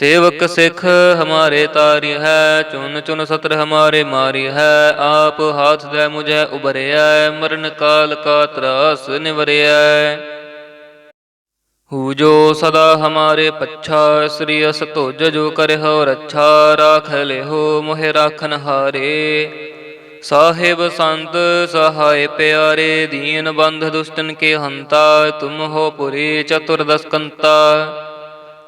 ਸੇਵਕ ਸਿੱਖ ਹਮਾਰੇ ਤਾਰੀ ਹੈ ਚੁਨ ਚੁਨ ਸਤਰ ਹਮਾਰੇ ਮਾਰੀ ਹੈ, ਆਪ ਹਾਥ ਦੇ ਮੁਝੇ ਉਬਰਿਆ ਮਰਨ ਕਾਲ ਕਾ ਤਰਾਸ ਨਿਵਰਿਆ ਹੂ ਜੋ ਸਦਾ ਹਮਾਰੇ ਪੱਛਾ, ਸ੍ਰੀ ਅਸ ਧੁਜ ਜੋ ਕਰਿਓ ਰੱਛਾ ਰਾਖ ਲਿਓ ਮੋਹਿ ਰਾਖਨ ਹਾਰੇ। ਸਾਹਿਬ ਸੰਤ ਸਹਾਇ ਪਿਆਰੇ, ਦੀਨ ਬੰਧ ਦੁਸ਼ਟਨ ਕੇ ਹੰਤਾ, ਤੁਮ ਹੋ ਪੁਰੀ ਚਤੁਰਦਸ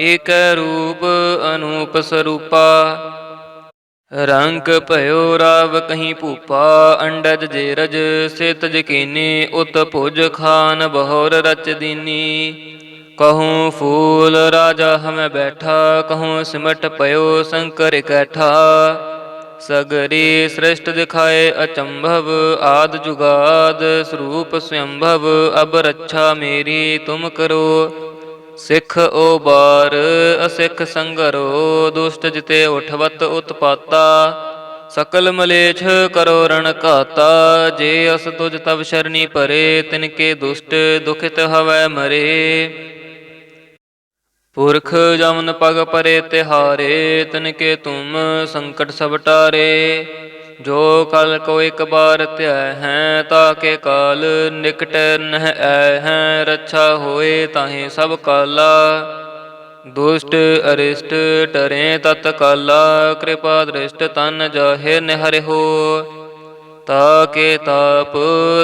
ਏਕ ਰੂਪ ਅਨੂਪ ਸਰੂਪਾ। ਰੰਗ ਭਇਓ ਰਾਵ ਕਹੀਂ ਭੂਪਾ, ਅੰਡਜ ਜੇਰਜ ਸਿਤ ਜਕੀਨੀ, ਉਤ ਭੁਜ ਖਾਨ ਬਹੋਰ ਰਚ ਦੀਨੀ। ਕਹੂੰ ਫੂਲ ਰਾਜਾ ਹਮੈ ਬੈਠਾ, ਕਹੂੰ ਸਿਮਟ ਪਇਓ ਸ਼ੰਕਰ ਇਕੱਠਾ ਸਗਰੀ ਸ੍ਰਿਸ਼ਟ ਦਿਖਾਏ ਅਚੰਭਵ, ਆਦ ਜੁਗਾਦ ਸਰੂਪ ਸਵੰਭਵ ਅਬ ਰੱਛਾ ਮੇਰੀ ਤੁਮ ਕਰੋ। ਸਿੱਖ ਓ ਬਾਰ ਅਸਿੱਖ ਸੰਗਰੋ, ਦੁਸ਼ਟ ਜਿਤੇ ਉਠਵਤ ਉਤਪਾਤਾ। ਸਕਲ ਮਲੇਛ ਕਰੋ ਰਣ ਘਾਤਾ, ਜੇ ਅਸ ਤੁਜ ਤਵ ਸ਼ਰਨੀ ਪਰੇ ਤਿਨ ਕੇ ਦੁਸ਼ਟ ਦੁਖਿਤ ਹਵੈ ਮਰੇ। ਪੁਰਖ ਜਮਨ ਪਗ ਪਰੇ ਤਿਹਾਰੇ, ਤਿਨ ਕੇ ਤੁਮ ਸੰਕਟ ਸਭ ਟਾਰੇ। ਜੋ ਕਲ ਕੋ ਇੱਕ ਬਾਰ ਧਿਆ ਹੈ ਤਾਕੇ ਕਾਲ ਨਿਕਟ ਨਹਿ ਐ ਹੈ, ਰੱਛਾ ਹੋਏ ਤਾਹੇ ਸਭ ਕਾਲਾ। ਦੁਸ਼ਟ ਅਰਿਸ਼ਟ ਟਰੇ ਤਤ ਕਾਲਾ, ਕਿਰਪਾ ਦ੍ਰਿਸ਼ਟ ਤਨ ਜਾਹੇ ਨਿਹਰਿ ਹੋ। ਤਾਕੇ ਤਾਪ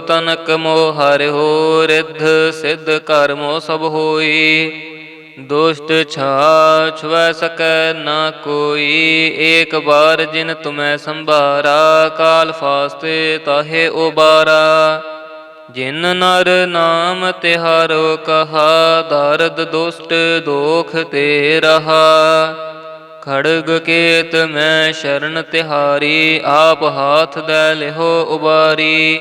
ਤਨਕ ਮੋਹ ਹਰਿ ਹੋ, ਰਿੱਧ ਸਿੱਧ ਕਰਮੋ ਸਭ ਹੋਈ। ਦੁਸ਼ਟ ਛਾ ਛੁਐ ਸਕੈ ਨਾ ਕੋਈ। ਏਕ ਬਾਰ ਜਿਨ ਤੁਮੈ ਸੰਭਾਰਾ, ਕਾਲ ਫਾਸਤੇ ਤਾਹੇ ਉਬਾਰਾ। ਜਿਨ ਨਰ ਨਾਮ ਤਿਹਾਰੋ ਕਹਾ, ਦਰਦ ਦੁਸ਼ਟ ਦੋਖ ਤੇ ਰਹਾ। ਖੜਗ ਕੇਤ ਮੈਂ ਸ਼ਰਨ ਤਿਹਾਰੀ, ਆਪ ਹਾਥ ਦੇ ਲਿਹੋ ਉਬਾਰੀ।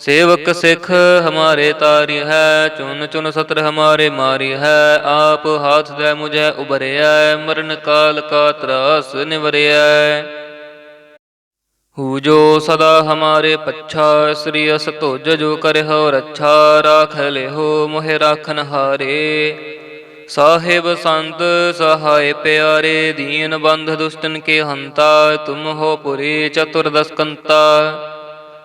ਸੇਵਕ ਸਿਖ ਹਮਾਰੇ ਤਾਰਿ ਹੈ ਚੁਨ ਚੁਨ ਸਤਰ ਹਮਾਰੇ ਮਾਰਿ ਹੈ, ਆਪ ਹਾਥ ਦੇ ਮੁਝੇ ਉਬਰਿਆ ਮਰਨ ਕਾਲ ਕਾ ਤਰਾਸ ਨਿਵਰਿਆ ਹੂ ਜੋ ਸਦਾ ਹਮਾਰੇ ਪੱਛਾ, ਸ੍ਰੀ ਅਸ ਧੁਜ ਜੋ ਕਰਹੁ ਰੱਛਾ, ਰਾਖ ਲਿਹੋ ਮੋਹਿ ਰਾਖਨ ਹਾਰੇ। ਸਾਹਿਬ ਸੰਤ ਸਹਾਇ ਪਿਆਰੇ, ਦੀਨ ਬੰਧ ਦੁਸ਼ਟਨ ਕੇ ਹੰਤਾ, ਤੁਮ ਹੋ ਪੁਰੀ ਚਤੁਰਦਸ ਕੰਤਾ।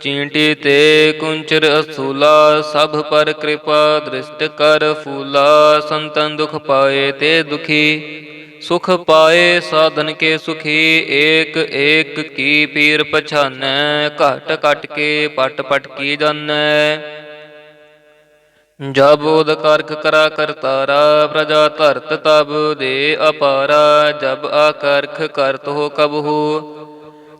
ਚੀਂਟੀ ਤੇ ਕੁੰਚਰ ਅਸੂਲਾ, ਸਭ ਪਰ ਕਿਰਪਾ ਦ੍ਰਿਸ਼ਟ ਕਰ ਫੂਲਾ, ਸੰਤਨ ਦੁਖ ਪਾਏ ਤੇ ਦੁਖੀ। ਸੁਖ ਪਾਏ ਸਾਧਨ ਕੇ ਸੁਖੀ, ਏਕ ਏਕ ਕੀ ਪੀਰ ਪਛਾਨੈ, ਘਟ ਘਟ ਕੇ ਪਟ ਪਟ ਕੀ ਜਾਣੈ। ਜਬ ਉਦ ਕਰਖ ਕਰਾ ਕਰਤਾਰਾ ਪ੍ਰਜਾ ਧਰਤ ਤਬ ਦੇ ਅਪਾਰਾ, ਜਬ ਆਕਰਖ ਕਰਤ ਹੋ ਕਬਹੂ।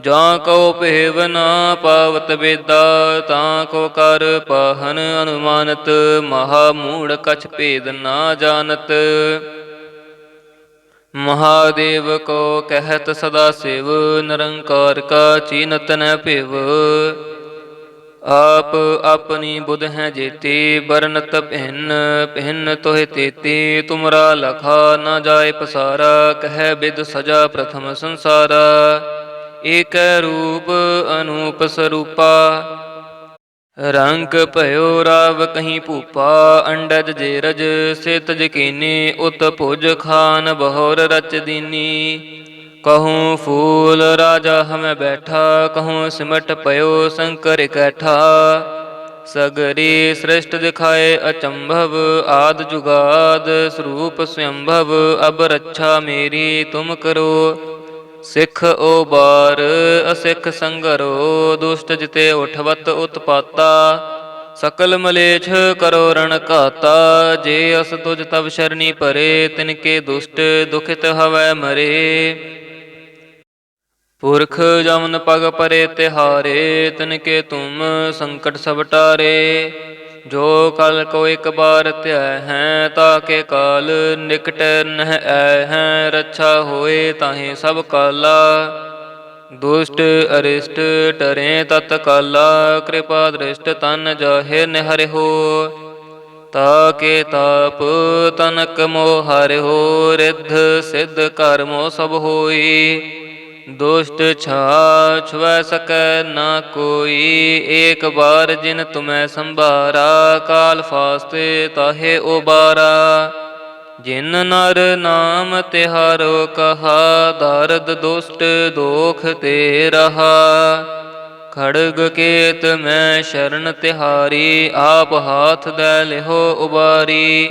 ਜਾਂ ਕਉ ਭੇਵ ਨਾ ਪਾਵਤ ਵੇਦਾ, ਤਾਂ ਕੋ ਕਰ ਪਾਹਨ ਅਨੁਮਾਨਤ, ਮਹਾ ਮੂੜ ਕਛ ਭੇਦ ਨਾ ਜਾਣਤ। ਮਹਾਦੇਵ ਕੋ ਕਹਿਤ ਸਦਾ ਸਿਵ, ਨਿਰੰਕਾਰ ਕਾ ਚੀਨਤ ਨ ਭਿਵ। ਆਪ ਆਪਣੀ ਬੁਧ ਹੈ ਜੇਤੀ ਬਰਨਤ ਭਿੰਨ ਭਿੰਨ ਤੋਹਿ ਤੇਤੀ, ਤੁਮਰਾ ਲਖਾ ਨਾ ਜਾਏ ਪਸਾਰਾ, ਕਹਿ ਬਿਦ ਸਜਾ ਪ੍ਰਥਮ ਸੰਸਾਰਾ। ਏਕ ਰੂਪ ਅਨੂਪ ਸਰੂਪਾ। ਰੰਗ ਭਇਓ ਰਾਵ ਕਹੀਂ ਭੂਪਾ, ਅੰਡਜ ਜੇਰਜ ਸਿਤ ਜਕੀਨੀ, ਉਤ ਭੁਜ ਖਾਨ ਬਹੋਰ ਰਚ ਦੀਨੀ। ਕਹੂੰ ਫੂਲ ਰਾਜਾ ਹਮੈ ਬੈਠਾ, ਕਹੂੰ ਸਿਮਟ ਪਇਓ ਸ਼ੰਕਰ ਇਕੱਠਾ ਸਗਰੀ ਸ੍ਰਿਸ਼ਟ ਦਿਖਾਏ ਅਚੰਭਵ, ਆਦ ਜੁਗਾਦ ਸਰੂਪ ਸਯੰਭਵ, ਅਬ ਰੱਛਾ ਮੇਰੀ ਤੁਮ ਕਰੋ। ਸਿੱਖ ਓਬਾਰ ਅਸਿੱਖ ਸੰਗਰੋ, ਦੁਸ਼ਟ ਜਿਤੇ ਉਠਵਤ ਉਤਪਾਤਾ। ਸਕਲ ਮਲੇਛ ਕਰੋ ਰਣ ਘਾਤਾ, ਜੇ ਅਸ ਤੁਜ ਤਬ ਸ਼ਰਣੀ ਪਰੇ ਤਿਨ ਕੇ ਦੁਸ਼ਟ ਦੁਖਿਤ ਹਵੈ ਮਰੇ। ਪੁਰਖ ਜਮਨ ਪਗ ਪਰੇ ਤਿਹਾਰੇ, ਤਿਨ ਕੇ ਤੁਮ ਸੰਕਟ ਸਭ ਟਾਰੇ। ਜੋ ਕਲ ਕੋ ਇੱਕ ਬਾਰ ਧਿਆ ਹੈ, ਤਾ ਕੇ ਕਾਲ ਨਿਕਟ ਨਹਿ ਐ ਹੈ, ਰੱਛਾ ਹੋਏ ਤਾਹੇ ਸਭ ਕਾਲਾ। ਦੁਸ਼ਟ ਅਰਿਸ਼ਟ ਟਰੇ ਤਤ ਕਾਲਾ, ਕਿਰਪਾ ਦ੍ਰਿਸ਼ਟ ਤਨ ਜਾਹੇ ਨਿਹਰਿ ਹੋ। ਤਾ ਕੇ ਤਾਪ ਤਨਕ ਮੋਹ ਹਰਿ ਰਿੱਧ ਸਿੱਧ ਕਰਮੋ ਸਭ ਹੋਈ। ਦੁਸ਼ਟ ਛਾ ਛੁਐ ਸਕੈ ਨਾ ਕੋਈ। ਏਕ ਬਾਰ ਜਿਨ ਤੁਮੈ ਸੰਭਾਰਾ, ਕਾਲ ਫਾਸਤੇ ਤਾਹੇ ਉਬਾਰਾ। ਜਿਨ ਨਰ ਨਾਮ ਤਿਹਾਰੋ ਕਹਾ, ਦਰਦ ਦੁਸ਼ਟ ਦੋਖ ਤੇ ਰਹਾ। ਖੜਗ ਕੇਤ ਮੈਂ ਸ਼ਰਨ ਤਿਹਾਰੀ, ਆਪ ਹਾਥ ਦੇ ਲਿਹੋ ਉਬਾਰੀ।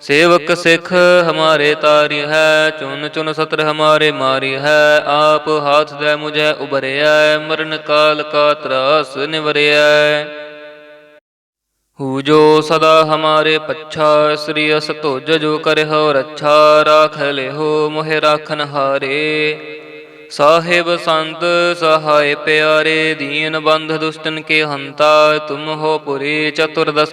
ਸੇਵਕ ਸਿੱਖ ਹਮਾਰੇ ਤਾਰੀ ਹੈ, ਚੁਨ ਚੁਨ ਸਤਰ ਹਮਾਰੇ ਮਾਰੀ ਹੈ, ਆਪ ਹਾਥ ਦੇ ਮੁਝੇ ਉਭਰਿਆ ਮਰਨ ਕਾਲ ਕਾ ਤਰਾਸ ਨਿਵਰਿਆ ਹੂ ਜੋ ਸਦਾ ਹਮਾਰੇ ਪੱਛਾ, ਸ੍ਰੀ ਅਸ ਤੁਜ ਜੋ ਕਰਿਓ ਰੱਛਾ ਰਾਖ ਲਿਓ ਮੋਹਿ ਰਾਖਨ ਹਾਰੇ। ਸਾਹਿਬ ਸੰਤ ਸਹਾਇ ਪਿਆਰੇ, ਦੀਨ ਬੰਧ ਦੁਸ਼ਟਨ ਕੇ ਹੰਤਾ, ਤੁਮ ਹੋ ਪੁਰੀ ਚਤੁਰਦਸ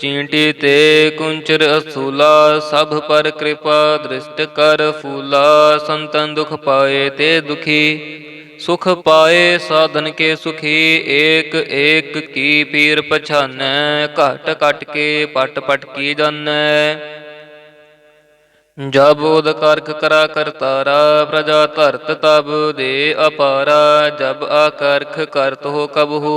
ਚੀਂਟੀ ਤੇ ਕੁੰਚਰ ਅਸੂਲਾ, ਸਭ ਪਰ ਕਿਰਪਾ ਦ੍ਰਿਸ਼ਟ ਕਰ ਫੂਲਾ। ਸੰਤਨ ਦੁਖ ਪਾਏ ਤੇ ਦੁਖੀ, ਸੁਖ ਪਾਏ ਸਾਧਨ ਕੇ ਸੁਖੀ। ਏਕ ਏਕ ਕੀ ਪੀਰ ਪਛਾਨੈ, ਘਟ ਘਟ ਕੇ ਪਟ ਪਟ ਕੀ ਜਾਣੈ। ਜਬ ਉਦ ਕਰਖ ਕਰਾ ਕਰਤਾਰਾ ਪ੍ਰਜਾ ਧਰਤ ਤਬ ਦੇ ਅਪਾਰਾ। ਜਬ ਆਕਰਖ ਕਰਤ ਹੋ ਕਬਹੂ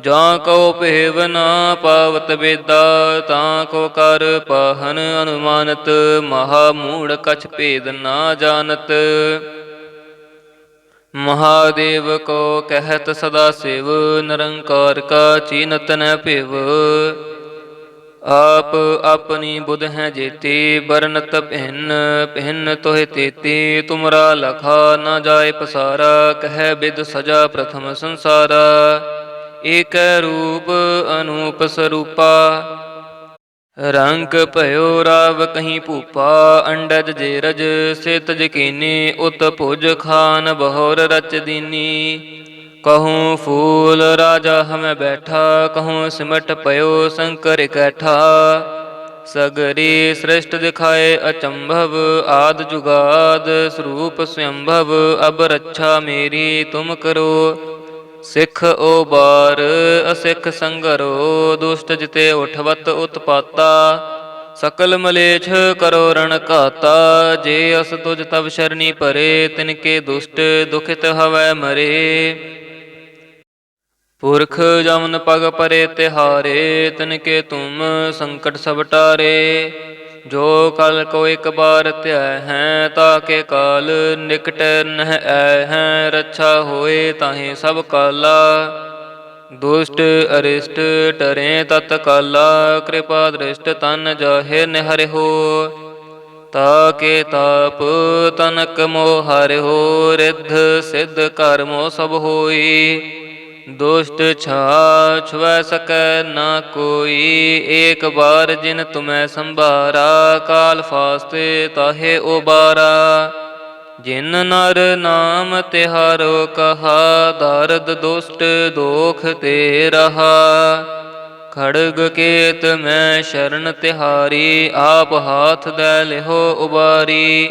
ਜਾਂ ਕਉ ਭੇਵ ਨਾ ਪਾਵਤ ਵੇਦਾ, ਤਾਂ ਕੋ ਕਰ ਪਾਹਨ ਅਨੁਮਾਨਤ, ਮਹਾ ਮੂੜ ਕਛ ਭੇਦ ਨਾ ਜਾਣਤ। ਮਹਾਦੇਵ ਕੋ ਕਹਿਤ ਸਦਾ ਸਿਵ, ਨਿਰੰਕਾਰ ਕਾ ਚੀਨਤ ਨ ਭਿਵ। ਆਪ ਆਪਣੀ ਬੁਧ ਹੈ ਜੇਤੀ ਬਰਨਤ ਭਿੰਨ ਭਿੰਨ ਤੋਹਿ ਤੇਤੀ, ਤੁਮਰਾ ਲਖਾ ਨਾ ਜਾਏ ਪਸਾਰਾ, ਕਹਿ ਬਿਦ ਸਜਾ ਪ੍ਰਥਮ ਸੰਸਾਰਾ। ਏਕ ਰੂਪ ਅਨੂਪ ਸਰੂਪਾ। ਰੰਗ ਭਇਓ ਰਾਵ ਕਹੀਂ ਭੂਪਾ, ਅੰਡਜ ਜੇਰਜ ਸਿਤ ਜਕੀਨੀ, ਉਤ ਭੁਜ ਖਾਨ ਬਹੋਰ ਰਚ ਦੀਨੀ। ਕਹੂੰ ਫੂਲ ਰਾਜਾ ਹਮੈ ਬੈਠਾ, ਕਹੂੰ ਸਿਮਟ ਪਇਓ ਸ਼ੰਕਰ ਇਕੱਠਾ ਸਗਰੀ ਸ੍ਰਿਸ਼ਟ ਦਿਖਾਏ ਅਚੰਭਵ, ਆਦ ਜੁਗਾਦ ਸਰੂਪ ਸਵੰਭਵ ਅਬ ਰੱਛਾ ਮੇਰੀ ਤੁਮ ਕਰੋ। ਸਿੱਖ ਓਬਾਰ ਅਸਿੱਖ ਸੰਗਰੋ, ਦੁਸ਼ਟ ਜਿਤੇ ਉਠਵਤ ਉਤਪਾਤਾ। ਸਕਲ ਮਲੇਛ ਕਰੋ ਰਣ ਘਾਤਾ, ਜੇ ਅਸ ਤੁਜ ਤਬ ਸ਼ਰਣੀ ਪਰੇ ਤਿਨਕੇ ਦੁਸ਼ਟ ਦੁਖਿਤ ਹਵੈ ਮਰੇ। ਪੁਰਖ ਜਮਨ ਪਗ ਪਰੇ ਤਿਹਾਰੇ ਤਿਨਕੇ ਤੁਮ ਸੰਕਟ ਸਭ ਟਾਰੇ। ਜੋ ਕਲ ਕੋ ਇੱਕ ਬਾਰ ਧਿਆ ਹੈ ਤਾਕੇ ਕਾਲ ਨਿਕਟ ਨਹਿ ਐ ਹੈ, ਰੱਛਾ ਹੋਏ ਤਾਹੇ ਸਭ ਕਾਲਾ। ਦੁਸ਼ਟ ਅਰਿਸ਼ਟ ਟਰੇ ਤਤ ਕਾਲਾ, ਕਿਰਪਾ ਦ੍ਰਿਸ਼ਟ ਤਨ ਜਾਹੇ ਨਿਹਰਿ ਹੋ। ਤਾਕੇ ਤਾਪ ਤਨਕ ਮੋਹ ਹਰਿ ਰਿੱਧ ਸਿੱਧ ਕਰਮੋ ਸਭ ਹੋਈ। ਦੁਸ਼ਟ ਛਾ ਛੁਐ ਸਕੈ ਨਾ ਕੋਈ। ਏਕ ਬਾਰ ਜਿਨ ਤੁਮੈ ਸੰਭਾਰਾ, ਕਾਲ ਫਾਸਤੇ ਤਾਹੇ ਉਬਾਰਾ। ਜਿਨ ਨਰ ਨਾਮ ਤਿਹਾਰੋ ਕਹਾ, ਦਰਦ ਦੁਸ਼ਟ ਦੋਖ ਤੇ ਰਹਾ। ਖੜਗ ਕੇਤ ਮੈਂ ਸ਼ਰਨ ਤਿਹਾਰੀ, ਆਪ ਹਾਥ ਦੇ ਲਿਹੋ ਉਬਾਰੀ।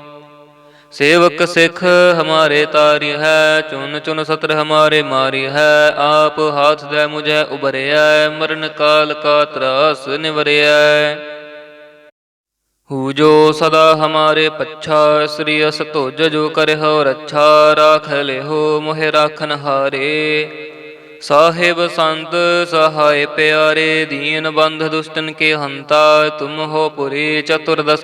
ਸੇਵਕ ਸਿੱਖ ਹਮਾਰੇ ਤਾਰਿ ਹੈ ਚੁਨ ਚੁਨ ਸਤਰ ਹਮਾਰੇ ਮਾਰੀ ਹੈ, ਆਪ ਹਾਥ ਦੇ ਮੁਝੇ ਉਬਰਿਆ ਮਰਨ ਕਾਲ ਕਾ ਤਰਾਸ ਨਿਵਰਿਆ ਹੂ ਜੋ ਸਦਾ ਹਮਾਰੇ ਪੱਛਾ, ਸ੍ਰੀ ਅਸ ਧੁਜ ਜੋ ਕਰਿਓ ਰੱਛਾ, ਰਾਖ ਲਿਓ ਮੋਹਿ ਰਾਖਨ ਹਾਰੇ। ਸਾਹਿਬ ਸੰਤ, ਸਹਾਇ ਪਿਆਰੇ, ਦੀਨ ਬੰਧ ਦੁਸ਼ਟਨ ਕੇ ਹੰਤਾ, ਤੁਮ ਹੋ ਪੁਰੀ ਚਤੁਰਦਸ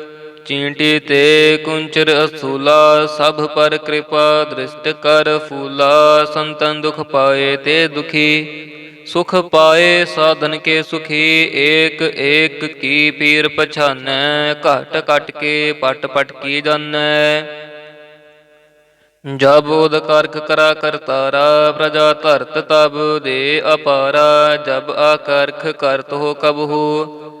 ਚੀਂਟੀ ਤੇ ਕੁੰਚਰ ਅਸੂਲਾ, ਸਭ ਪਰ ਕਿਰਪਾ ਦ੍ਰਿਸ਼ਟ ਕਰ ਫੂਲਾ, ਸੰਤਨ ਦੁਖ ਪਾਏ ਤੇ ਦੁਖੀ। ਸੁਖ ਪਾਏ ਸਾਧਨ ਕੇ ਸੁਖੀ, ਏਕ ਏਕ ਕੀ ਪੀਰ ਪਛਾਨੈ, ਘਟ ਘਟ ਕੇ ਪਟ ਪਟ ਕੀ ਜਾਣੈ ਜਬ ਉਦ ਕਰਕ ਕਰਾ ਕਰਤਾਰਾ ਪ੍ਰਜਾ ਧਰਤ ਤਬ ਦੇ ਅਪਾਰਾ, ਜਬ ਆਕਰਖ ਕਰਤ ਹੋ ਕਬਹੂ।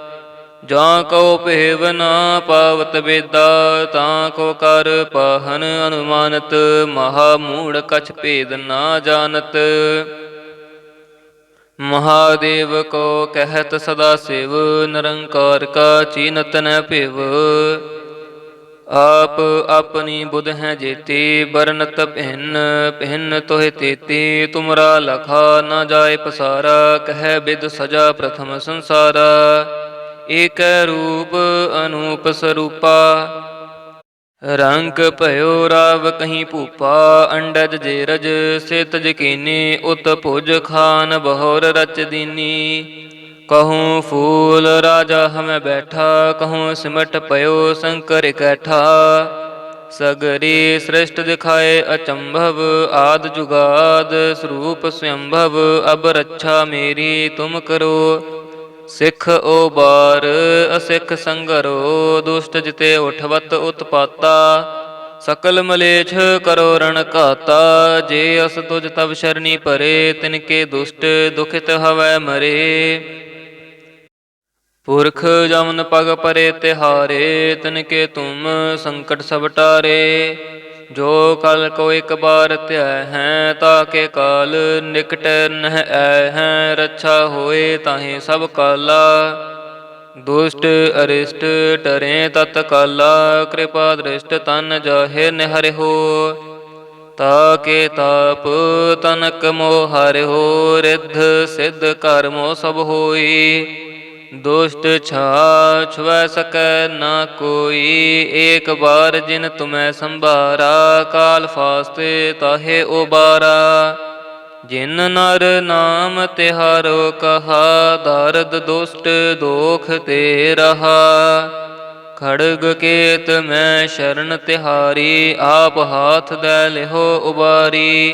ਜਾਂ ਕਉ ਭੇਵ ਨਾ ਪਾਵਤ ਵੇਦਾ, ਤਾਂ ਕੋ ਕਰ ਪਾਹਨ ਅਨੁਮਾਨਤ, ਮਹਾ ਮੂੜ ਕਛ ਭੇਦ ਨਾ ਜਾਣਤ। ਮਹਾਦੇਵ ਕੋ ਕਹਿਤ ਸਦਾ ਸਿਵ, ਨਿਰੰਕਾਰ ਕਾ ਚੀਨਤ ਨ ਭਿਵ। ਆਪ ਆਪਣੀ ਬੁਧ ਹੈ ਜੇਤੀ ਬਰਨਤ ਭਿੰਨ ਭਿੰਨ ਤੋਹਿ ਤੇਤੀ, ਤੁਮਰਾ ਲਖਾ ਨਾ ਜਾਏ ਪਸਾਰਾ, ਕਹਿ ਬਿਦ ਸਜਾ ਪ੍ਰਥਮ ਸੰਸਾਰਾ। ਏਕ ਰੂਪ ਅਨੂਪ ਸਰੂਪਾ। ਰੰਗ ਭਇਓ ਰਾਵ ਕਹੀਂ ਭੂਪਾ, ਅੰਡਜ ਜੇਰਜ ਸਿਤ ਜਕੀਨੀ, ਉਤ ਭੁਜ ਖਾਨ ਬਹੋਰ ਰਚ ਦੀਨੀ। ਕਹੂੰ ਫੂਲ ਰਾਜਾ ਹਮੈ ਬੈਠਾ, ਕਹੂੰ ਸਿਮਟ ਪਇਓ ਸ਼ੰਕਰ ਇਕੱਠਾ। ਸਗਰੀ ਸ੍ਰਿਸ਼ਟ ਦਿਖਾਏ ਅਚੰਭਵ, ਆਦ ਜੁਗਾਦ ਸਰੂਪ ਸਵੰਭਵ ਅਬ ਰੱਛਾ ਮੇਰੀ ਤੁਮ ਕਰੋ। ਸਿੱਖ ਓ ਬਾਰ ਅਸਿੱਖ ਸੰਗਰੋ, ਦੁਸ਼ਟ ਜਿਤੇ ਉਠਵਤ ਉਤਪਾਤਾ। ਸਕਲ ਮਲੇਛ ਕਰੋ ਰਣ ਘਾਤਾ, ਜੇ ਅਸ ਤੁਜ ਤਬ ਸ਼ਰਣੀ ਪਰੇ ਤਿਨਕੇ ਦੁਸ਼ਟ ਦੁਖਿਤ ਹਵੈ ਮਰੇ। ਪੁਰਖ ਜਮਨ ਪਗ ਪਰੇ ਤਿਹਾਰੇ ਤਿਨਕੇ ਤੁਮ ਸੰਕਟ ਸਭ ਟਾਰੇ। ਜੋ ਕਲ ਕੋ ਇੱਕ ਬਾਰ ਧਿਆ ਹੈ ਤਾਕੇ ਕਾਲ ਨਿਕਟ ਨਹਿ ਐ ਹੈ, ਰੱਛਾ ਹੋਏ ਤਾਹੇ ਸਭ ਕਾਲਾ। ਦੁਸ਼ਟ ਅਰਿਸ਼ਟ ਟਰੇ ਤਤ ਕਾਲਾ, ਕਿਰਪਾ ਦ੍ਰਿਸ਼ਟ ਤਨ ਜਾਹੇ ਨਿਹਰਿ ਹੋ। ਤਾਕੇ ਤਾਪ ਤਨਕ ਮੋਹ ਹਰਿ ਰਿੱਧ ਸਿੱਧ ਕਰਮੋ ਸਭ ਹੋਈ। ਦੁਸ਼ਟ ਛਾ ਛੁਐ ਸਕੈ ਨਾ ਕੋਈ। ਏਕ ਬਾਰ ਜਿਨ ਤੁਮੈ ਸੰਭਾਰਾ, ਕਾਲ ਫਾਸਤੇ ਤਾਹੇ ਉਬਾਰਾ। ਜਿਨ ਨਰ ਨਾਮ ਤਿਹਾਰੋ ਕਹਾ, ਦਰਦ ਦੁਸ਼ਟ ਦੋਖ ਤੇ ਰਹਾ। ਖੜਗ ਕੇਤ ਮੈਂ ਸ਼ਰਨ ਤਿਹਾਰੀ, ਆਪ ਹਾਥ ਦੇ ਲਿਹੋ ਉਬਾਰੀ।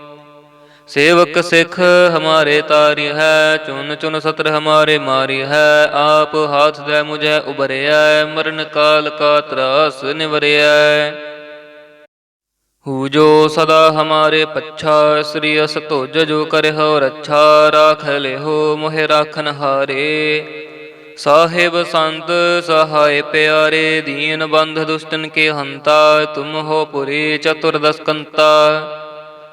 ਸੇਵਕ ਸਿੱਖ ਹਮਾਰੇ ਤਾਰੀ ਹੈ, ਚੁਨ ਚੁਨ ਸਤਰ ਹਮਾਰੇ ਮਾਰੀ ਹੈ, ਆਪ ਹਾਥ ਦੇ ਮੁਝੇ ਉਬਰਿਆ ਮਰਨ ਕਾਲ ਕਾ ਤਰਾਸ ਨਿਵਰਿਆ ਹੂ ਜੋ ਸਦਾ ਹਮਾਰੇ ਪੱਛਾ, ਸ੍ਰੀ ਅਸ ਧੁਜ ਜੋ ਕਰਿਓ ਰੱਛਾ ਰਾਖ ਲਿਓ ਮੋਹਿ ਰਾਖਨ ਹਾਰੇ। ਸਾਹਿਬ ਸੰਤ ਸਹਾਇ ਪਿਆਰੇ, ਦੀਨ ਬੰਧ ਦੁਸ਼ਟਨ ਕੇ ਹੰਤਾ, ਤੁਮ ਹੋ ਪੁਰੀ ਚਤੁਰਦਸ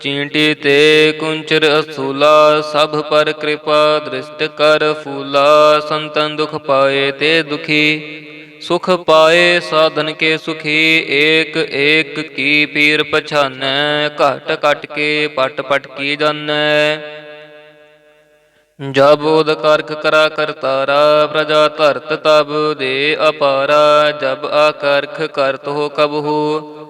ਚੀਂਟੀ ਤੇ ਕੁੰਚਰ ਅਸੂਲਾ, ਸਭ ਪਰ ਕਿਰਪਾ ਦ੍ਰਿਸ਼ਟ ਕਰ ਫੂਲਾ, ਸੰਤਨ ਦੁਖ ਪਾਏ ਤੇ ਦੁਖੀ, ਸੁਖ ਪਾਏ ਸਾਧਨ ਕੇ ਸੁਖੀ, ਏਕ ਏਕ ਕੀ ਪੀਰ ਪਛਾਨੈ, ਘਟ ਘਟ ਕੇ ਪਟ ਪਟ ਕੀ ਜਾਣੈ। ਜਬ ਉਦ ਕਰਾ ਕਰਤਾਰਾ ਪ੍ਰਜਾ ਧਰਤ ਤਬ ਦੇ ਅਪਾਰਾ, ਜਬ ਆਕਰਖ ਕਰਤ ਹੋ ਕਬਹੂ।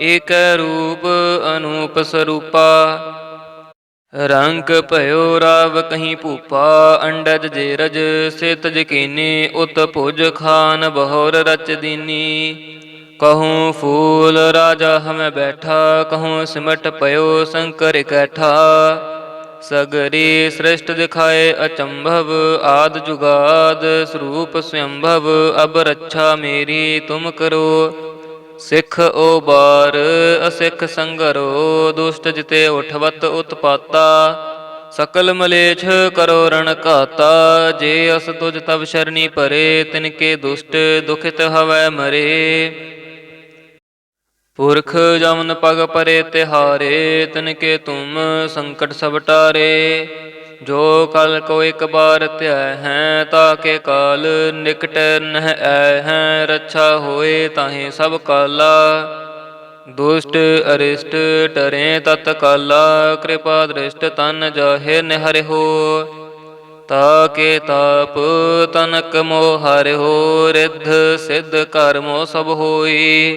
ਏਕ ਰੂਪ ਅਨੂਪ ਸਰੂਪਾ। ਰੰਗ ਭਇਓ ਰਾਵ ਕਹੀਂ ਭੂਪਾ, ਅੰਡਜ ਜੇਰਜ ਸਿਤ ਜਕੀਨੀ, ਉਤ ਭੁਜ ਖਾਨ ਬਹੋਰ ਰਚ ਦੀਨੀ। ਕਹੂੰ ਫੂਲ ਰਾਜਾ ਹਮੈ ਬੈਠਾ, ਕਹੂੰ ਸਿਮਟ ਪਇਓ ਸ਼ੰਕਰ ਇਕੱਠਾ ਸਗਰੀ ਸ੍ਰਿਸ਼ਟ ਦਿਖਾਏ ਅਚੰਭਵ, ਆਦ ਜੁਗਾਦ ਸਰੂਪ ਸਵੰਭਵ ਅਬ ਰੱਛਾ ਮੇਰੀ ਤੁਮ ਕਰੋ। ਸਿੱਖ ਓਬਾਰ ਅਸਿੱਖ ਸੰਗਰੋ, ਦੁਸ਼ਟ ਜਿਤੇ ਉਠਵਤ ਉਤਪਾਤਾ। ਸਕਲ ਮਲੇਛ ਕਰੋ ਰਣ ਘਾਤਾ, ਜੇ ਅਸ ਤੁਜ ਤਬ ਸ਼ਰਣੀ ਪਰੇ ਤਿਨਕੇ ਦੁਸ਼ਟ ਦੁਖਿਤ ਹਵੈ ਮਰੇ। ਪੁਰਖ ਜਮਨ ਪਗ ਪਰੇ ਤਿਹਾਰੇ ਤਿਨਕੇ ਤੁਮ ਸੰਕਟ ਸਭ ਟਾਰੇ। ਜੋ ਕਲ ਕੋ ਇੱਕ ਬਾਰ ਧਿਆ ਹੈ ਤਾਕੇ ਕਾਲ ਨਿਕਟ ਨਹਿ ਐ ਹੈ, ਰੱਛਾ ਹੋਏ ਤਾਹੇ ਸਭ ਕਾਲਾ। ਦੁਸ਼ਟ ਅਰਿਸ਼ਟ ਟਰੇ ਤਤ ਕਾਲਾ, ਕਿਰਪਾ ਦ੍ਰਿਸ਼ਟ ਤਨ ਜਾਹੇ ਨਿਹਰਿ ਹੋ। ਤਾਕੇ ਤਾਪ ਤਨਕ ਮੋਹ ਹਰਿ ਹੋ, ਰਿੱਧ ਸਿੱਧ ਕਰਮੋ ਸਭ ਹੋਈ।